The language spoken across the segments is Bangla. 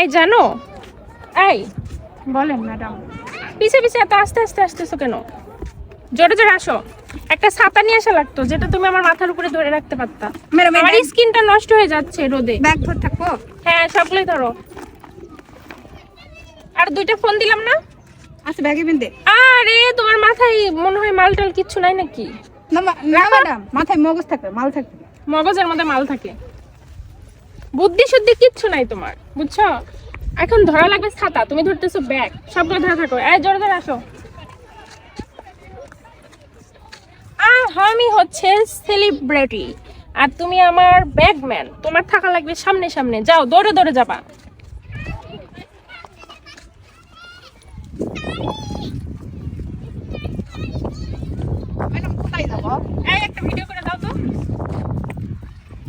এই জানো? এই বলেন ম্যাডাম। পিছে পিছে এত আস্তে আস্তে আসতেছো কেন? জোরে জোরে আসো। একটা ছাতা নিয়ে আসা লাগতো যেটা তুমি আমার মাথার উপরে ধরে রাখতে পারতা। আমার স্কিনটা নষ্ট হয়ে যাচ্ছে রোদে। ব্যাগ ধরে থাকো হ্যাঁ সবগুলোই ধরো। আর দুইটা ফোন দিলাম না? আচ্ছা ব্যাগে বিন্দে আরে তোমার মাথায় মনে হয় মাল টাল কিচ্ছু নাই নাকি? না না ম্যাডাম মাথায় মগজ থাকবে মাল থাকবে। মগজের মধ্যে মাল থাকে। বুদ্ধি শুদ্ধি কিচ্ছু নাই তোমার, বুঝছ? এখন ধরা লাগবে ছাতা, তুমি ধরতেছো ব্যাগ সবগুলো ধরা থাকো। এই, জোরে ধরে আসো। আমি হচ্ছে সেলিব্রিটি আর তুমি আমার ব্যাগম্যান তোমার থাকা লাগবে সামনে সামনে, যাও, দৌড়ে দৌড়ে যাবা।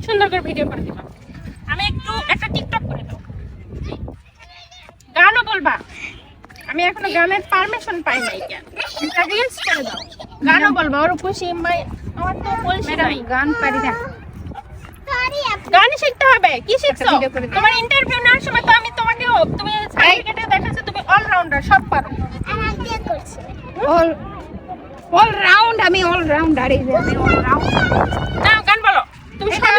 সুন্দর করে ভিডিও করে দিবা আমি একটু একটা টিকটক করে দাও গানও বলবা? আমি এখনও গানের পারমিশন পাই নাই কেন? একটা রিলস করে দাও। গানও বলবা ওর খুশি মাই আমার তো বলছি নাই। গান পারি না। গান শিখতে হবে কি শিখছো। তোমার ইন্টারভিউ নেওয়ার সময় তো আমি তোমাকে তুমি সার্টিফিকেটে দেখাচ্ছ তুমি অলরাউন্ডার সব পারো। অল অল রাউন্ড আমি অলরাউন্ডার এই যে আমি অল রাউন্ড নাও গান বলো তুমি এটা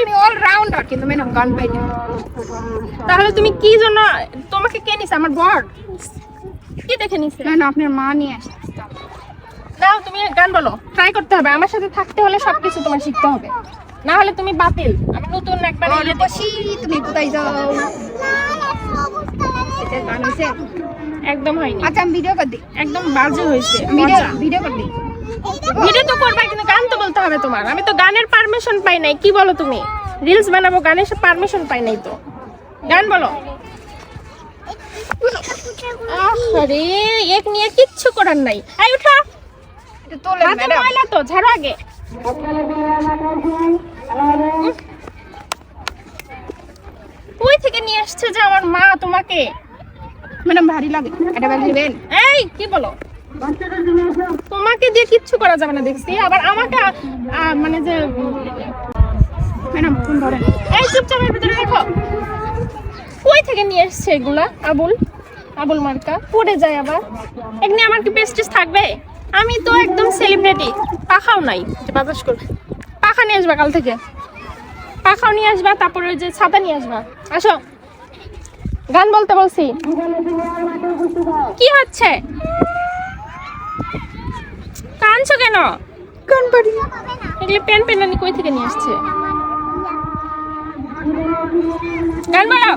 অল রাউন্ডার কিন্তু ম্যাডাম গান পাই তাহলে তুমি কি জন্য তোমাকে কে নিছে? আমার বর? কি দেখে নিছে? না আপনার মা নিয়ে আসছে। নাও তুমি গান বলো। ট্রাই করতে হবে আমার সাথে থাকতে হলে সবকিছু তোমার শিখতে হবে। না হলে তুমি বাতিল। আমি নতুন একবার দেখব। বসি তুমি কোথায় যাও? গান হয়েছে? একদম হয়নি। আচ্ছা আমি ভিডিও করে দিই। একদম বাজে হয়েছে ভিডিও। ভিডিও করে দিই। ভিডিও তো করবে কিন্তু গান তো বলতে হবে তোমার। আমি তো গানের পারমিশন পাই নাই কি বলো তুমি? রিলস বানাবো গানের পারমিশন পাই নাই তো। গান বলো। আরে এক নিয়ে কিচ্ছু করার নাই। আই উঠো। ময়লা তো ঝাড়ো আগে। ওই থেকে নিয়ে আসছে যে আমার মা তোমাকে? ম্যাডাম ভারী লাগে। এটা ব্যাগ নেবেন? এই কি বলো? তোমাকে দিয়ে কিচ্ছু করা যাবে না দেখছি। আবার আমাকে মানে যে ম্যাডাম ফোন ধরেন। এই চুপচাপ ভিতরে রাখো। কই থেকে নিয়ে এসছে এগুলা? আবুল আবুল মার্কা। পড়ে যায় আবার। এমনি আমার কি পেস্টিস থাকবে? আমি তো একদম সেলিব্রিটি পাখাও নাই। যে বাতাস করবে পাখা নিয়ে আসবা কাল থেকে। পাখাও নিয়ে আসবা তারপরে ওই যে ছাতা নিয়ে আসবা। আসো। গান বলতে বলছি। কি হচ্ছে? কানছো কেন? গান পারি এগুলো পেন পেনানি কই থেকে নিয়ে আসছে? গান বলো